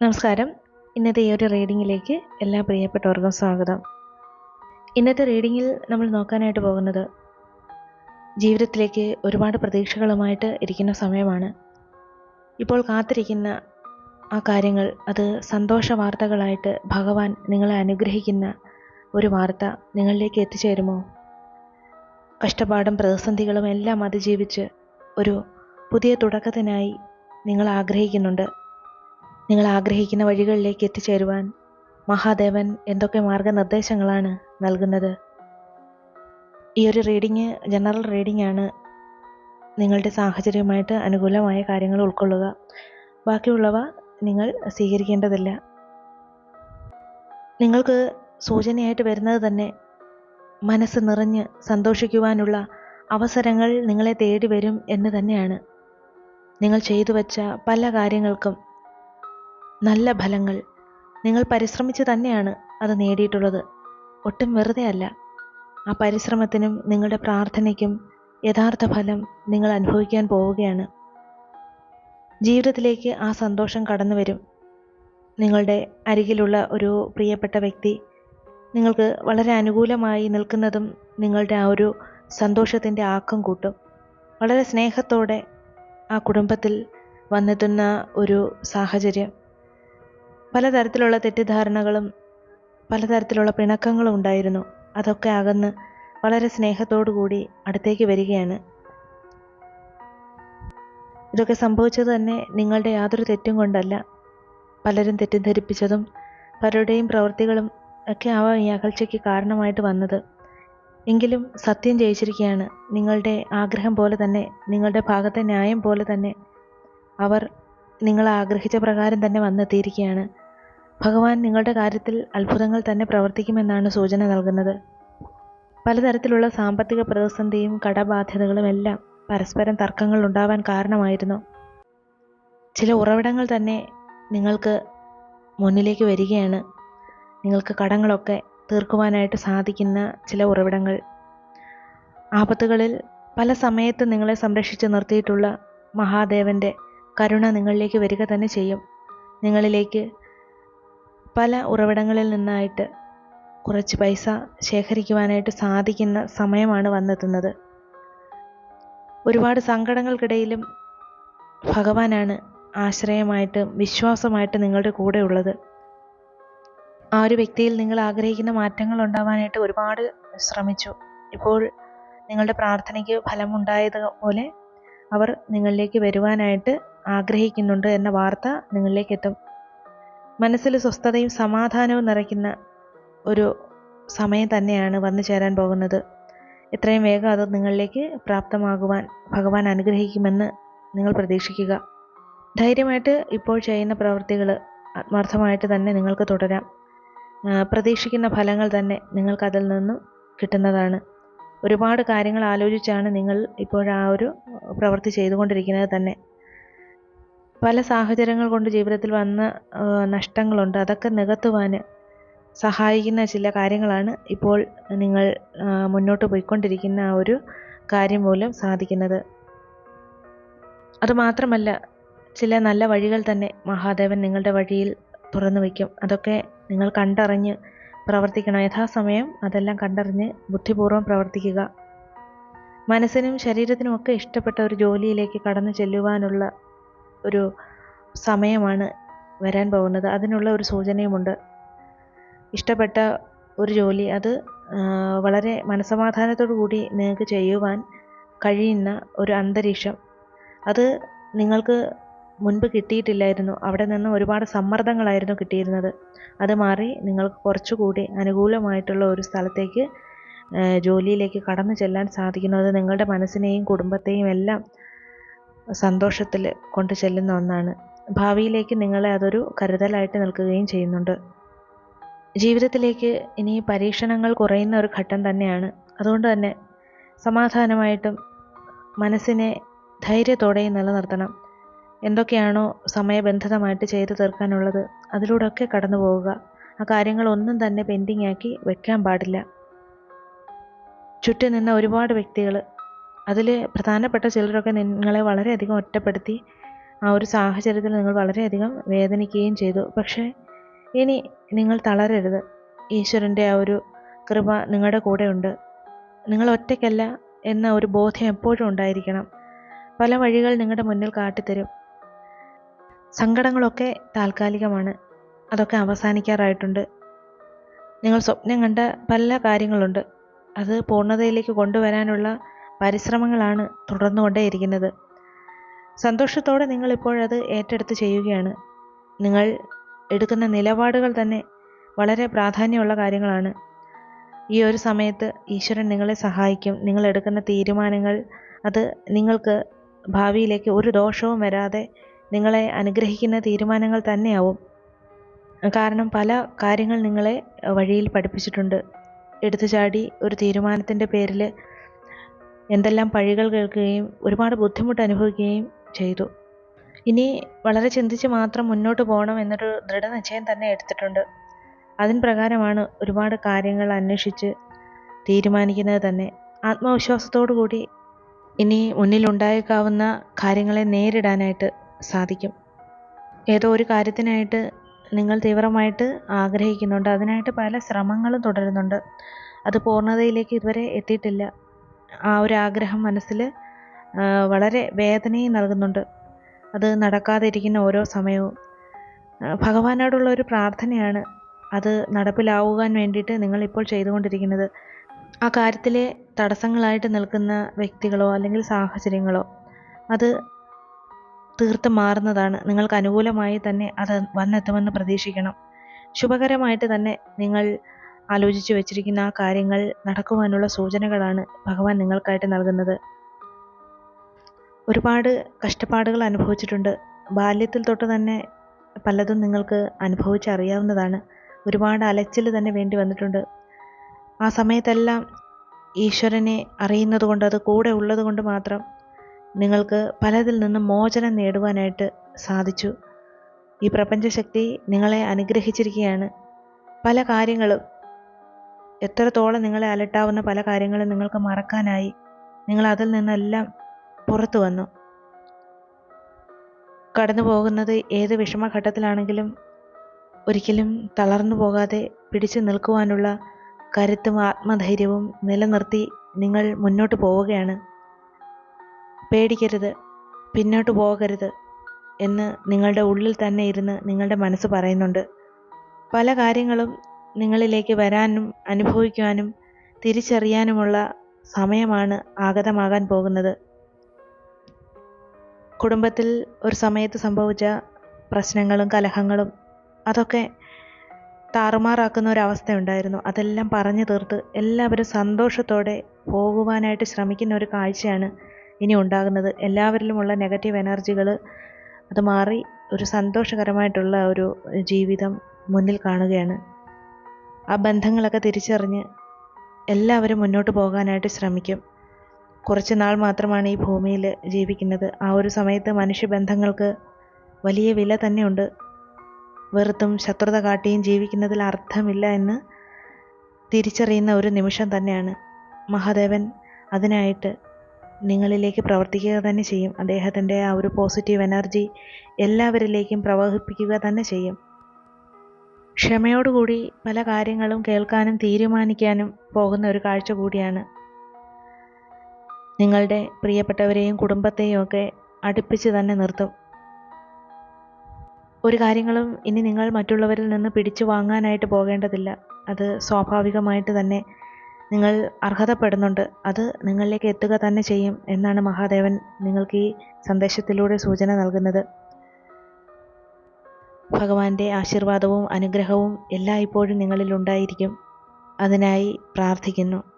നമസ്കാരം. ഇന്നത്തെ ഈ ഒരു റീഡിങ്ങിലേക്ക് എല്ലാ പ്രിയപ്പെട്ടവർക്കും സ്വാഗതം. ഇന്നത്തെ റീഡിങ്ങിൽ നമ്മൾ നോക്കാനായിട്ട് പോകുന്നത് ജീവിതത്തിലേക്ക് ഒരുപാട് പ്രതീക്ഷകളുമായിട്ട് ഇരിക്കുന്ന സമയമാണ്. ഇപ്പോൾ കാത്തിരിക്കുന്ന ആ കാര്യങ്ങൾ അത് സന്തോഷ വാർത്തകളായിട്ട് ഭഗവാൻ നിങ്ങളെ അനുഗ്രഹിക്കുന്ന ഒരു വാർത്ത നിങ്ങളിലേക്ക് എത്തിച്ചേരുമോ? കഷ്ടപ്പാടും പ്രതിസന്ധികളും എല്ലാം അതിജീവിച്ച് ഒരു പുതിയ തുടക്കത്തിനായി നിങ്ങൾ ആഗ്രഹിക്കുന്നുണ്ട്. നിങ്ങൾ ആഗ്രഹിക്കുന്ന വഴികളിലേക്ക് എത്തിച്ചേരുവാൻ മഹാദേവൻ എന്തൊക്കെ മാർഗനിർദ്ദേശങ്ങളാണ് നൽകുന്നത്? ഈ ഒരു റീഡിങ് ജനറൽ റീഡിംഗ് ആണ് നിങ്ങളുടെ സാഹചര്യവുമായിട്ട് അനുകൂലമായ കാര്യങ്ങൾ ഉൾക്കൊള്ളുക. ബാക്കിയുള്ളവ നിങ്ങൾ സ്വീകരിക്കേണ്ടതില്ല. നിങ്ങൾക്ക് സൂചനയായിട്ട് വരുന്നത് തന്നെ മനസ്സ് നിറഞ്ഞ് സന്തോഷിക്കുവാനുള്ള അവസരങ്ങൾ നിങ്ങളെ തേടി വരും എന്ന് തന്നെയാണ്. നിങ്ങൾ ചെയ്തു വച്ച പല കാര്യങ്ങൾക്കും നല്ല ഫലങ്ങൾ. നിങ്ങൾ പരിശ്രമിച്ച് തന്നെയാണ് അത് നേടിയിട്ടുള്ളത്. ഒട്ടും വെറുതെ അല്ല. ആ പരിശ്രമത്തിനും നിങ്ങളുടെ പ്രാർത്ഥനയ്ക്കും യഥാർത്ഥ ഫലം നിങ്ങൾ അനുഭവിക്കാൻ പോവുകയാണ്. ജീവിതത്തിലേക്ക് ആ സന്തോഷം കടന്നു വരും. നിങ്ങളുടെ അരികിലുള്ള ഒരു പ്രിയപ്പെട്ട വ്യക്തി നിങ്ങൾക്ക് വളരെ അനുകൂലമായി നിൽക്കുന്നതും നിങ്ങളുടെ ആ ഒരു സന്തോഷത്തിന്റെ ആക്കം കൂട്ടും. വളരെ സ്നേഹത്തോടെ ആ കുടുംബത്തിൽ വന്നെത്തുന്ന ഒരു സാഹചര്യം. പലതരത്തിലുള്ള തെറ്റിദ്ധാരണകളും പലതരത്തിലുള്ള പിണക്കങ്ങളും ഉണ്ടായിരുന്നു. അതൊക്കെ അകന്ന് വളരെ സ്നേഹത്തോടു കൂടി അടുത്തേക്ക് വരികയാണ്. ഇതൊക്കെ സംഭവിച്ചത് തന്നെ നിങ്ങളുടെ യാതൊരു തെറ്റും കൊണ്ടല്ല. പലരും തെറ്റിദ്ധരിപ്പിച്ചതും പലരുടെയും പ്രവൃത്തികളും ഒക്കെ ആവാം ഈ അകൽച്ചയ്ക്ക് കാരണമായിട്ട് വന്നത്. എങ്കിലും സത്യം ജയിച്ചിരിക്കുകയാണ്. നിങ്ങളുടെ ആഗ്രഹം പോലെ തന്നെ നിങ്ങളുടെ ഭാഗത്തെ ന്യായം പോലെ തന്നെ അവർ നിങ്ങൾ ആഗ്രഹിച്ച പ്രകാരം തന്നെ വന്നെത്തിയിരിക്കുകയാണ്. ഭഗവാൻ നിങ്ങളുടെ കാര്യത്തിൽ അത്ഭുതങ്ങൾ തന്നെ പ്രവർത്തിക്കുമെന്നാണ് സൂചന നൽകുന്നത്. പലതരത്തിലുള്ള സാമ്പത്തിക പ്രതിസന്ധിയും കടബാധ്യതകളും എല്ലാം പരസ്പരം തർക്കങ്ങൾ ഉണ്ടാവാൻ കാരണമായിരുന്നു. ചില ഉറവിടങ്ങൾ തന്നെ നിങ്ങൾക്ക് മുന്നിലേക്ക് വരികയാണ്. നിങ്ങൾക്ക് കടങ്ങളൊക്കെ തീർക്കുവാനായിട്ട് സാധിക്കുന്ന ചില ഉറവിടങ്ങൾ. ആപത്തുകളിൽ പല സമയത്ത് നിങ്ങളെ സംരക്ഷിച്ച് നിർത്തിയിട്ടുള്ള മഹാദേവന്റെ കരുണ നിങ്ങളിലേക്ക് വരിക തന്നെ ചെയ്യും. നിങ്ങളിലേക്ക് പല ഉറവിടങ്ങളിൽ നിന്നായിട്ട് കുറച്ച് പൈസ ശേഖരിക്കുവാനായിട്ട് സാധിക്കുന്ന സമയമാണ് വന്നെത്തുന്നത്. ഒരുപാട് സങ്കടങ്ങൾക്കിടയിലും ഭഗവാനാണ് ആശ്രയമായിട്ട് വിശ്വാസമായിട്ട് നിങ്ങളുടെ കൂടെ ഉള്ളത്. ആ ഒരു വ്യക്തിയിൽ നിങ്ങൾ ആഗ്രഹിക്കുന്ന മാറ്റങ്ങൾ ഉണ്ടാവാനായിട്ട് ഒരുപാട് ശ്രമിച്ചു. ഇപ്പോൾ നിങ്ങളുടെ പ്രാർത്ഥനയ്ക്ക് ഫലമുണ്ടായത് പോലെ അവർ നിങ്ങളിലേക്ക് വരുവാനായിട്ട് ആഗ്രഹിക്കുന്നുണ്ട് എന്ന വാർത്ത നിങ്ങളിലേക്ക് എത്തും. മനസ്സിൽ സ്വസ്ഥതയും സമാധാനവും നിറയ്ക്കുന്ന ഒരു സമയം തന്നെയാണ് വന്നു ചേരാൻ പോകുന്നത്. എത്രയും വേഗം അത് നിങ്ങളിലേക്ക് പ്രാപ്തമാകുവാൻ ഭഗവാൻ അനുഗ്രഹിക്കുമെന്ന് നിങ്ങൾ പ്രതീക്ഷിക്കുക. ധൈര്യമായിട്ട് ഇപ്പോൾ ചെയ്യുന്ന പ്രവൃത്തികൾ ആത്മാർത്ഥമായിട്ട് തന്നെ നിങ്ങൾക്ക് തുടരാം. പ്രതീക്ഷിക്കുന്ന ഫലങ്ങൾ തന്നെ നിങ്ങൾക്കതിൽ നിന്നും കിട്ടുന്നതാണ്. ഒരുപാട് കാര്യങ്ങൾ ആലോചിച്ചാണ് നിങ്ങൾ ഇപ്പോഴാ ഒരു പ്രവൃത്തി ചെയ്തുകൊണ്ടിരിക്കുന്നത് തന്നെ. പല സാഹചര്യങ്ങൾ കൊണ്ട് ജീവിതത്തിൽ വന്ന നഷ്ടങ്ങളുണ്ട്. അതൊക്കെ നികത്തുവാൻ സഹായിക്കുന്ന ചില കാര്യങ്ങളാണ് ഇപ്പോൾ നിങ്ങൾ മുന്നോട്ട് പോയിക്കൊണ്ടിരിക്കുന്ന ആ ഒരു കാര്യം മൂലം സാധിക്കുന്നത്. അതുമാത്രമല്ല ചില നല്ല വഴികൾ തന്നെ മഹാദേവൻ നിങ്ങളുടെ വഴിയിൽ തുറന്നു വയ്ക്കും. അതൊക്കെ നിങ്ങൾ കണ്ടറിഞ്ഞ് പ്രവർത്തിക്കണം. യഥാസമയം അതെല്ലാം കണ്ടറിഞ്ഞ് ബുദ്ധിപൂർവം പ്രവർത്തിക്കുക. മനസ്സിനും ശരീരത്തിനും ഒക്കെ ഇഷ്ടപ്പെട്ട ഒരു ജോലിയിലേക്ക് കടന്നു ചെല്ലുവാനുള്ള ഒരു സമയമാണ് വരാൻ പോകുന്നത്. അതിനുള്ള ഒരു സൂചനയുമുണ്ട്. ഇഷ്ടപ്പെട്ട ഒരു ജോലി അത് വളരെ മനസമാധാനത്തോടു കൂടി നിങ്ങൾക്ക് ചെയ്യുവാൻ കഴിയുന്ന ഒരു അന്തരീക്ഷം. അത് നിങ്ങൾക്ക് മുൻപ് കിട്ടിയിട്ടില്ലായിരുന്നു. അവിടെ നിന്ന് ഒരുപാട് സമ്മർദ്ദങ്ങളായിരുന്നു കിട്ടിയിരുന്നത്. അത് മാറി നിങ്ങൾക്ക് കുറച്ചുകൂടി അനുകൂലമായിട്ടുള്ള ഒരു സ്ഥലത്തേക്ക് ജോലിയിലേക്ക് കടന്നു ചെല്ലാൻ സാധിക്കുന്നത് നിങ്ങളുടെ മനസ്സിനെയും കുടുംബത്തെയും എല്ലാം സന്തോഷത്തിൽ കൊണ്ടു ചെല്ലുന്ന ഒന്നാണ്. ഭാവിയിലേക്ക് നിങ്ങളെ അതൊരു കരുതലായിട്ട് നിൽക്കുകയും ചെയ്യുന്നുണ്ട്. ജീവിതത്തിലേക്ക് ഇനി പരീക്ഷണങ്ങൾ കുറയുന്ന ഒരു ഘട്ടം തന്നെയാണ്. അതുകൊണ്ട് തന്നെ സമാധാനമായിട്ടും മനസ്സിനെ ധൈര്യത്തോടെയും നിലനിർത്തണം. എന്തൊക്കെയാണോ സമയബന്ധിതമായിട്ട് ചെയ്തു തീർക്കാനുള്ളത് അതിലൂടെയൊക്കെ കടന്നു പോവുക. ആ കാര്യങ്ങളൊന്നും തന്നെ പെൻഡിങ് ആക്കി വെക്കാൻ പാടില്ല. ചുറ്റും നിന്ന ഒരുപാട് വ്യക്തികൾ അതിൽ പ്രധാനപ്പെട്ട ചിലരൊക്കെ നിങ്ങളെ വളരെയധികം ഒറ്റപ്പെടുത്തി ആ ഒരു സാഹചര്യത്തിൽ നിങ്ങൾ വളരെയധികം വേദനിക്കുകയും ചെയ്തു. പക്ഷേ ഇനി നിങ്ങൾ തളരരുത്. ഈശ്വരന്റെ ആ ഒരു കൃപ നിങ്ങളുടെ കൂടെയുണ്ട്. നിങ്ങൾ ഒറ്റയ്ക്കല്ല എന്ന ഒരു ബോധ്യം എപ്പോഴും ഉണ്ടായിരിക്കണം. പല വഴികൾ നിങ്ങളുടെ മുന്നിൽ കാട്ടിത്തരും. സങ്കടങ്ങളൊക്കെ താൽക്കാലികമാണ്. അതൊക്കെ അവസാനിക്കാറായിട്ടുണ്ട്. നിങ്ങൾ സ്വപ്നം കണ്ട പല കാര്യങ്ങളുണ്ട്. അത് പൂർണതയിലേക്ക് കൊണ്ടുവരാനുള്ള പരിശ്രമങ്ങളാണ് തുടർന്നുകൊണ്ടേയിരിക്കുന്നത്. സന്തോഷത്തോടെ നിങ്ങൾ ഇപ്പോഴത് ഏറ്റെടുത്ത് ചെയ്യുകയാണ്. നിങ്ങൾ എടുക്കുന്ന നിലപാടുകൾ തന്നെ വളരെ പ്രാധാന്യമുള്ള കാര്യങ്ങളാണ്. ഈ ഒരു സമയത്ത് ഈശ്വരൻ നിങ്ങളെ സഹായിക്കും. നിങ്ങൾ എടുക്കുന്ന തീരുമാനങ്ങൾ അത് നിങ്ങൾക്ക് ഭാവിയിലേക്ക് ഒരു ദോഷവും വരാതെ നിങ്ങളെ അനുഗ്രഹിക്കുന്ന തീരുമാനങ്ങൾ തന്നെയാവും. കാരണം പല കാര്യങ്ങൾ നിങ്ങളെ വഴിയിൽ പഠിപ്പിച്ചിട്ടുണ്ട്. എടുത്തു ചാടി ഒരു തീരുമാനത്തിന്റെ പേരിൽ എന്തെല്ലാം പഴികൾ കേൾക്കുകയും ഒരുപാട് ബുദ്ധിമുട്ട് അനുഭവിക്കുകയും ചെയ്തു. ഇനി വളരെ ചിന്തിച്ച് മാത്രം മുന്നോട്ട് പോകണം എന്നൊരു ദൃഢനിശ്ചയം തന്നെ എടുത്തിട്ടുണ്ട്. അതിന് പ്രകാരമാണ് ഒരുപാട് കാര്യങ്ങൾ അന്വേഷിച്ച് തീരുമാനിക്കുന്നത് തന്നെ. ആത്മവിശ്വാസത്തോടു കൂടി ഇനി മുന്നിലുണ്ടായേക്കാവുന്ന കാര്യങ്ങളെ നേരിടാനായിട്ട് സാധിക്കും. ഏതോ ഒരു കാര്യത്തിനായിട്ട് നിങ്ങൾ തീവ്രമായിട്ട് ആഗ്രഹിക്കുന്നുണ്ട്. അതിനായിട്ട് പല ശ്രമങ്ങളും തുടരുന്നുണ്ട്. അത് പൂർണതയിലേക്ക് ഇതുവരെ എത്തിയിട്ടില്ല. ആ ഒരു ആഗ്രഹം മനസ്സിൽ വളരെ വേദനയും നൽകുന്നുണ്ട്. അത് നടക്കാതിരിക്കുന്ന ഓരോ സമയവും. ഭഗവാനോടുള്ള ഒരു പ്രാർത്ഥനയാണ് അത് നടപ്പിലാവുവാൻ വേണ്ടിയിട്ട് നിങ്ങളിപ്പോൾ ചെയ്തുകൊണ്ടിരിക്കുന്നത്. ആ കാര്യത്തിലെ തടസ്സങ്ങളായിട്ട് നിൽക്കുന്ന വ്യക്തികളോ അല്ലെങ്കിൽ സാഹചര്യങ്ങളോ അത് തീർത്ത് മാറുന്നതാണ്. നിങ്ങൾക്ക് അനുകൂലമായി തന്നെ അത് വന്നെത്തുമെന്ന് പ്രതീക്ഷിക്കണം. ശുഭകരമായിട്ട് തന്നെ നിങ്ങൾ ആലോചിച്ചു വെച്ചിരിക്കുന്ന ആ കാര്യങ്ങൾ നടക്കുവാനുള്ള സൂചനകളാണ് ഭഗവാൻ നിങ്ങൾക്കായിട്ട് നൽകുന്നത്. ഒരുപാട് കഷ്ടപ്പാടുകൾ അനുഭവിച്ചിട്ടുണ്ട്. ബാല്യത്തിൽ തൊട്ട് തന്നെ പലതും നിങ്ങൾക്ക് അനുഭവിച്ചറിയാവുന്നതാണ്. ഒരുപാട് അലച്ചിൽ തന്നെ വേണ്ടി വന്നിട്ടുണ്ട്. ആ സമയത്തെല്ലാം ഈശ്വരനെ അറിയുന്നത് കൊണ്ട് അത് കൂടെ ഉള്ളത് കൊണ്ട് മാത്രം നിങ്ങൾക്ക് പലതിൽ നിന്നും മോചനം നേടുവാനായിട്ട് സാധിച്ചു. ഈ പ്രപഞ്ചശക്തി നിങ്ങളെ അനുഗ്രഹിച്ചിരിക്കുകയാണ്. പല കാര്യങ്ങളും എത്രത്തോളം നിങ്ങളെ അലട്ടാവുന്ന പല കാര്യങ്ങളും നിങ്ങൾക്ക് മറക്കാനായി നിങ്ങൾ അതിൽ നിന്നെല്ലാം പുറത്തു വന്നു. കടന്നു പോകുന്നത് ഏത് വിഷമഘട്ടത്തിലാണെങ്കിലും ഒരിക്കലും തളർന്നു പോകാതെ പിടിച്ചു നിൽക്കുവാനുള്ള കരുത്തും ആത്മധൈര്യവും നിലനിർത്തി നിങ്ങൾ മുന്നോട്ട് പോവുകയാണ്. പേടിക്കരുത് പിന്നോട്ട് പോകരുത് എന്ന് നിങ്ങളുടെ ഉള്ളിൽ തന്നെ ഇരുന്ന് നിങ്ങളുടെ മനസ്സ് പറയുന്നുണ്ട്. പല കാര്യങ്ങളും നിങ്ങളിലേക്ക് വരാനും അനുഭവിക്കുവാനും തിരിച്ചറിയാനുമുള്ള സമയമാണ് ആഗതമാകാൻ പോകുന്നത്. കുടുംബത്തിൽ ഒരു സമയത്ത് സംഭവിച്ച പ്രശ്നങ്ങളും കലഹങ്ങളും അതൊക്കെ താറുമാറാക്കുന്ന ഒരവസ്ഥയുണ്ടായിരുന്നു അതെല്ലാം പറഞ്ഞു തീർത്ത് എല്ലാവരും സന്തോഷത്തോടെ പോകുവാനായിട്ട് ശ്രമിക്കുന്ന ഒരു കാഴ്ചയാണ് ഇനി ഉണ്ടാകുന്നത്. എല്ലാവരിലുമുള്ള നെഗറ്റീവ് എനർജികൾ അത് മാറി ഒരു സന്തോഷകരമായിട്ടുള്ള ഒരു ജീവിതം മുന്നിൽ കാണുകയാണ്. ആ ബന്ധങ്ങളൊക്കെ തിരിച്ചറിഞ്ഞ് എല്ലാവരും മുന്നോട്ട് പോകാനായിട്ട് ശ്രമിക്കും. കുറച്ച് നാൾ മാത്രമാണ് ഈ ഭൂമിയിൽ ജീവിക്കുന്നത്. ആ ഒരു സമയത്ത് മനുഷ്യബന്ധങ്ങൾക്ക് വലിയ വില തന്നെയുണ്ട്. വെറുത്തും ശത്രുത കാട്ടിയും ജീവിക്കുന്നതിൽ അർത്ഥമില്ല എന്ന് തിരിച്ചറിയുന്ന ഒരു നിമിഷം തന്നെയാണ്. മഹാദേവൻ അതിനായിട്ട് നിങ്ങളിലേക്ക് പ്രവർത്തിക്കുക തന്നെ ചെയ്യും. അദ്ദേഹത്തിന്റെ ആ ഒരു പോസിറ്റീവ് എനർജി എല്ലാവരിലേക്കും പ്രവഹിപ്പിക്കുക തന്നെ ചെയ്യും. ക്ഷമയോടുകൂടി പല കാര്യങ്ങളും കേൾക്കാനും തീരുമാനിക്കാനും പോകുന്ന ഒരു കാഴ്ച കൂടിയാണ്. നിങ്ങളുടെ പ്രിയപ്പെട്ടവരെയും കുടുംബത്തെയും ഒക്കെ അടുപ്പിച്ച് തന്നെ നിർത്തും. ഒരു കാര്യങ്ങളും ഇനി നിങ്ങൾ മറ്റുള്ളവരിൽ നിന്ന് പിടിച്ചു വാങ്ങാനായിട്ട് പോകേണ്ടതില്ല. അത് സ്വാഭാവികമായിട്ട് തന്നെ നിങ്ങൾ അർഹതപ്പെടുന്നുണ്ട്. അത് നിങ്ങളിലേക്ക് എത്തുക തന്നെ ചെയ്യും എന്നാണ് മഹാദേവൻ നിങ്ങൾക്ക് ഈ സന്ദേശത്തിലൂടെ സൂചന നൽകുന്നത്. ഭഗവാന്റെ ആശീർവാദവും അനുഗ്രഹവും എല്ലായ്പ്പോഴും നിങ്ങളിൽ ഉണ്ടായിരിക്കും. അതിനായി പ്രാർത്ഥിക്കുന്നു.